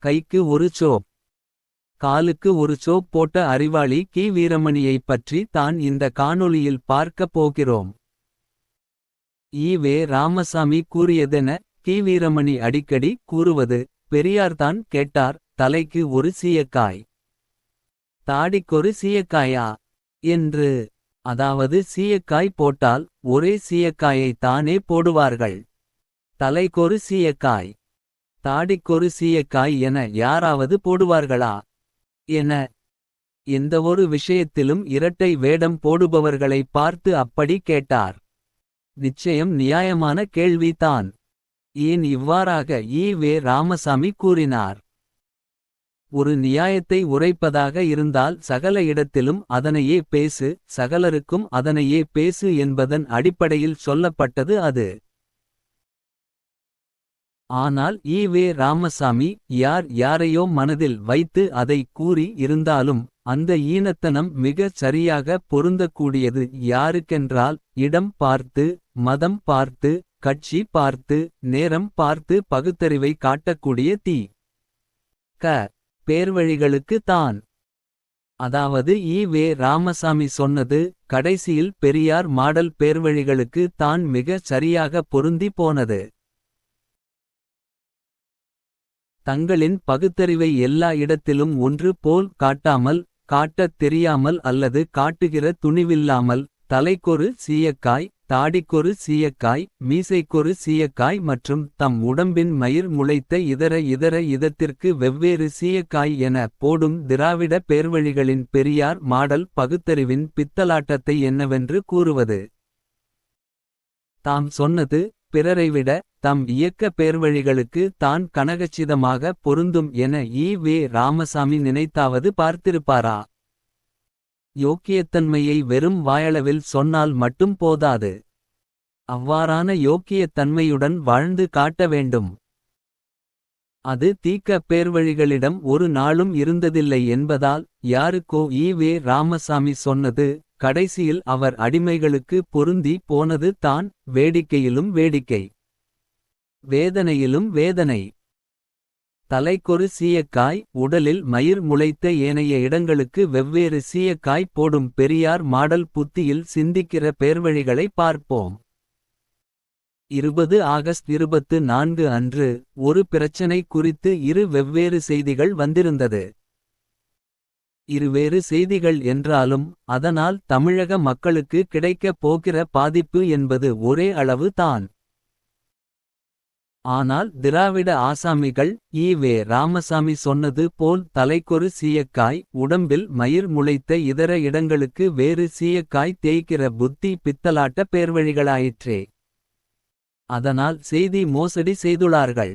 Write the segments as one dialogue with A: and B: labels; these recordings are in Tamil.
A: கைக்கு ஒரு சோப். காலுக்கு ஒரு சோப் போட்ட அறிவாளி கி. வீரமணியைப் பற்றி தான் இந்த காணொளியில் பார்க்கப் போகிறோம். ஈவே ராமசாமி கூறியதென கி. வீரமணி அடிக்கடி கூறுவது பெரியார்தான் கேட்டார் தலைக்கு ஒரு சீயக்காய். தாடிக்கொரு சீயக்காயா என்று. அதாவது சீயக்காய் போட்டால் ஒரே சீயக்காயை தானே போடுவார்கள். தலைக்கொரு சீயக்காய். தாடிக்கொரு சீயக்காய் என யாராவது போடுவார்களா? என. எந்தவொரு விஷயத்திலும் இரட்டை வேடம் போடுபவர்களை பார்த்து அப்படி கேட்டார். நிச்சயம் நியாயமான கேள்விதான். ஏன் இவ்வாறாக ஈ வே. ராமசாமி கூறினார்? ஒரு நியாயத்தை உரைப்பதாக இருந்தால் சகல இடத்திலும் அதனையே பேசு சகலருக்கும் அதனையே பேசு என்பதன் அடிப்படையில் சொல்லப்பட்டது அது. ஆனால் ஈ வே ராமசாமி யார் யாரையோ மனதில் வைத்து அதை கூறி இருந்தாலும் அந்த ஈனத்தனம் மிகச் சரியாக பொருந்தக்கூடியது யாருக்கென்றால் இடம் பார்த்து மதம் பார்த்து கட்சி பார்த்து நேரம் பார்த்து பகுத்தறிவை காட்டக்கூடிய தீ. க. பேர்வழிகளுக்கு தான். அதாவது ஈ வே ராமசாமி சொன்னது கடைசியில் பெரியார் மாடல் பேர்வழிகளுக்கு தான் மிகச் சரியாக பொருந்தி போனது. தங்களின் பகுத்தறிவை எல்லா இடத்திலும் ஒன்று போல் காட்டாமல் காட்டத் தெரியாமல் அல்லது காட்டுகிற துணிவில்லாமல் தலைக்கொரு சீயக்காய் தாடிக்கொரு சீயக்காய் மீசைக்கொரு சீயக்காய் மற்றும் தம் உடம்பின் மயிர் முளைத்த இதர இதர இதத்திற்கு வெவ்வேறு சீயக்காய் என போடும் திராவிட பேர்வழிகளின் பெரியார் மாடல் பகுத்தறிவின் பித்தலாட்டத்தை என்னவென்று கூறுவது. தாம் சொன்னது பிறரைவிட தம் இயக்க பேர்வழிகளுக்கு தான் கனகச்சிதமாக பொருந்தும் என ஈ வே. ராமசாமி நினைத்தாவது பார்த்திருப்பாரா? யோக்கியத்தன்மையை வெறும் வாயளவில் சொன்னால் மட்டும் போதாது. அவ்வாறான யோக்கியத்தன்மையுடன் வாழ்ந்து காட்ட வேண்டும். அது தீக்க பேர்வழிகளிடம் ஒரு நாளும் இருந்ததில்லை என்பதால் யாருக்கோ ஈ வே. ராமசாமி சொன்னது கடைசியில் அவர் அடிமைகளுக்கு பொருந்தி போனது தான் வேடிக்கையிலும் வேடிக்கை. வேதனையிலும் வேதனை. தலைக்கொரு சீயக்காய் உடலில் மயிர் முளைத்த ஏனைய இடங்களுக்கு வெவ்வேறு சீயக்காய் போடும் பெரியார் மாடல் புத்தியில் சிந்திக்கிற பேர்வழிகளை பார்ப்போம். இருபது ஆகஸ்ட் இருபத்து நான்கு அன்று ஒரு பிரச்சனை குறித்து இரு வெவ்வேறு செய்திகள் வந்திருந்தது. இருவேறு செய்திகள் என்றாலும் அதனால் தமிழக மக்களுக்கு கிடைக்கப் போகிற பாதிப்பு என்பது ஒரே அளவு தான். ஆனால் திராவிட ஆசாமிகள் ஈ வே. ராமசாமி சொன்னது போல் தலைக்கொரு சீயக்காய் உடம்பில் மயிர் முளைத்த இதர இடங்களுக்கு வேறு சீயக்காய் தேய்க்கிற புத்தி பித்தலாட்ட பேர்வழிகளாயிற்றே. அதனால் செய்தி மோசடி செய்துள்ளார்கள்.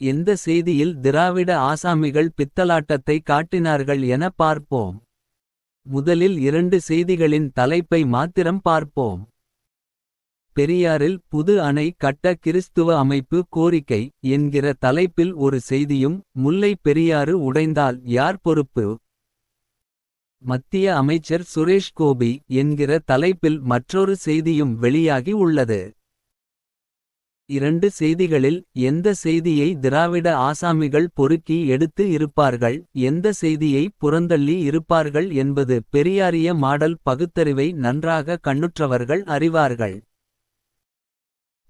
A: எந்த செய்தியில் திராவிட ஆசாமிகள் பித்தலாட்டத்தை காட்டினார்கள் என பார்ப்போம். முதலில் இரண்டு செய்திகளின் தலைப்பை மாத்திரம் பார்ப்போம். பெரியாரில் புது அணை கட்ட கிறிஸ்துவ அமைப்பு கோரிக்கை என்கிற தலைப்பில் ஒரு செய்தியும் முல்லை பெரியாறு உடைந்தால் யார் பொறுப்பு? மத்திய அமைச்சர் சுரேஷ் கோபி என்கிற தலைப்பில் மற்றொரு செய்தியும் வெளியாகி உள்ளது. இரண்டு செய்திகளில் எந்த செய்தியை திராவிட ஆசாமிகள் பொறுக்கி எடுத்து இருப்பார்கள் எந்த செய்தியை புறந்தள்ளி இருப்பார்கள் என்பது பெரியாரிய மாடல் பகுத்தறிவை நன்றாக கண்ணுற்றவர்கள் அறிவார்கள்.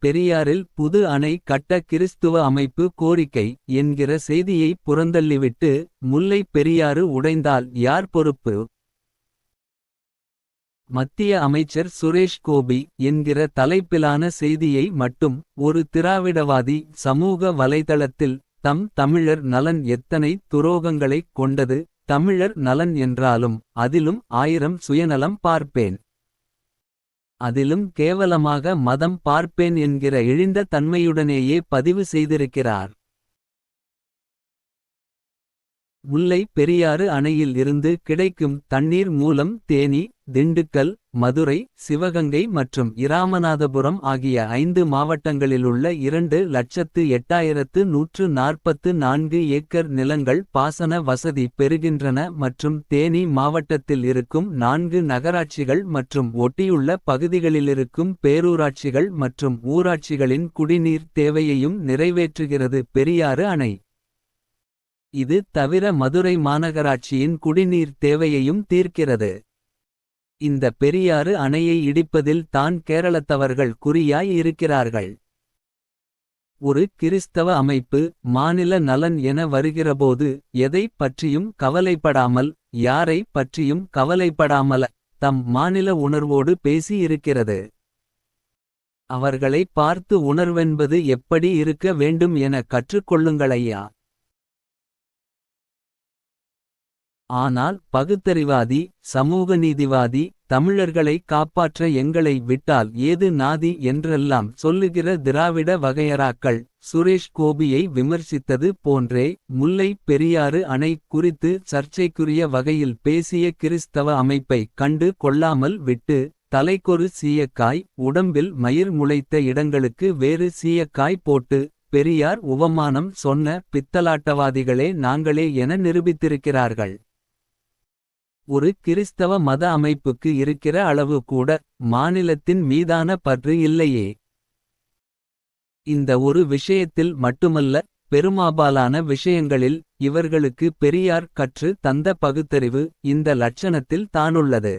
A: பெரியாரில் புது அணை கட்ட கிறிஸ்துவ அமைப்பு கோரிக்கை என்கிற செய்தியை புறந்தள்ளிவிட்டு முல்லை பெரியாறு உடைந்தால் யார் பொறுப்பு? மத்திய அமைச்சர் சுரேஷ் கோபி என்கிற தலைப்பிலான செய்தியை மட்டும் ஒரு திராவிடவாதி சமூக வலைதளத்தில் தம் தமிழர் நலன் எத்தனை துரோகங்களைக் கொண்டது தமிழர் நலன் என்றாலும் அதிலும் ஆயிரம் சுயநலம் பார்ப்பேன். அதிலும் கேவலமாக மதம் பார்ப்பேன் என்கிற இழிந்த தன்மையுடனேயே பதிவு செய்திருக்கிறார். முல்லை பெரியாறு அணையில் இருந்து கிடைக்கும் தண்ணீர் மூலம் தேனி திண்டுக்கல் மதுரை சிவகங்கை மற்றும் இராமநாதபுரம் ஆகிய ஐந்து மாவட்டங்களிலுள்ள இரண்டு லட்சத்து எட்டாயிரத்து நூற்று நாற்பத்து நான்கு ஏக்கர் நிலங்கள் பாசன வசதி பெறுகின்றன மற்றும் தேனி மாவட்டத்தில் இருக்கும் நான்கு நகராட்சிகள் மற்றும் ஒட்டியுள்ள பகுதிகளிலிருக்கும் பேரூராட்சிகள் மற்றும் ஊராட்சிகளின் குடிநீர் தேவையையும் நிறைவேற்றுகிறது பெரியாறு அணை இது தவிர மதுரை மாநகராட்சியின் குடிநீர் தேவையையும் தீர்க்கிறது. இந்த பெரியாறு அணையை இடிப்பதில் தான் கேரளத்தவர்கள் குறியாய் இருக்கிறார்கள். ஒரு கிறிஸ்தவ அமைப்பு மாநில நலன் என வருகிறபோது எதைப் பற்றியும் கவலைப்படாமல் யாரை பற்றியும் கவலைப்படாமல தம் மாநில உணர்வோடு பேசி இருக்கிறது. அவர்களை பார்த்து உணர்வென்பது எப்படி இருக்க வேண்டும் என கற்றுக்கொள்ளுங்களையா. ஆனால் பகுத்தறிவாதி சமூக நீதிவாதி தமிழர்களை காப்பாற்ற எங்களை விட்டால் ஏது நாதி என்றெல்லாம் சொல்லுகிற திராவிட வகையறாக்கள் சுரேஷ் கோபியை விமர்சித்தது போன்றே முல்லை பெரியாறு அணை குறித்து சர்ச்சைக்குரிய வகையில் பேசிய கிறிஸ்தவ அமைப்பை கண்டு கொள்ளாமல் விட்டு தலைக்கொரு சீயக்காய் உடம்பில் மயிர் முளைத்த இடங்களுக்கு வேறு சீயக்காய் போட்டு பெரியார் உவமானம் சொன்ன பித்தலாட்டவாதிகளே நாங்களே என நிரூபித்திருக்கிறார்கள். ஒரு கிறிஸ்தவ மத அமைப்புக்கு இருக்கிற அளவு கூட மாநிலத்தின் மீதான பற்று இல்லையே. இந்த ஒரு விஷயத்தில் மட்டுமல்ல பெருமாபாலான விஷயங்களில் இவர்களுக்கு பெரியார் கற்று தந்த பகுத்தறிவு இந்த லட்சணத்தில் தானுள்ளது.